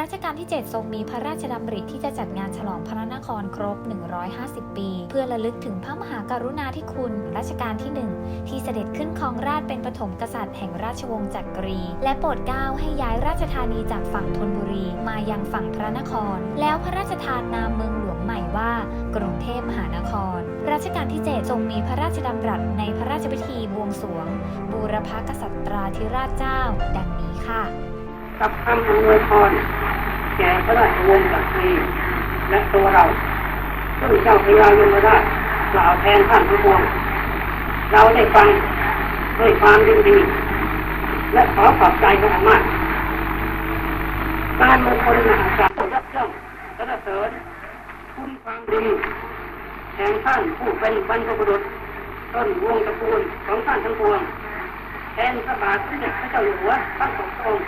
รัชกาลที่ 7 ทรงมีพระราชดำริที่จะจัดงานฉลองพระนครครบ 150 ปี เพื่อระลึกถึงพระมหากรุณาธิคุณ รัชกาลที่ 1 ที่เสด็จขึ้นครองราชเป็นปฐมกษัตริย์แห่งราชวงศ์จักรี และโปรดเกล้าให้ย้ายราชธานีจากฝั่งธนบุรีมายังฝั่งพระนคร แล้วพระราชทานนามเมืองหลวงใหม่ว่ากรุงเทพมหานคร รัชกาลที่ 7 ทรงมีพระราชดำรัสในพระราชพิธีบวงสรวง บูรพกษัตราธิราชเจ้า ดังนี้ค่ะ กับคำอวยพรแก่พระราชวงศ์จักรีและตัวเราซึ่งเจ้าพญายมราชกล่าวแทนท่านทั้งปวงเราได้ฟังด้วยความยินดี และขอขอบใจเป็นอย่ามากการมงคลมหาศาลรับเรื่องสรรเสริญคุณความดีแห่งท่านผู้เป็นบรรพบุรุษต้นวงตระกูลของท่านทั้งปวงแทนพระบาทสมเด็จพระเจ้าอยู่หัวทั้งสองพระองค์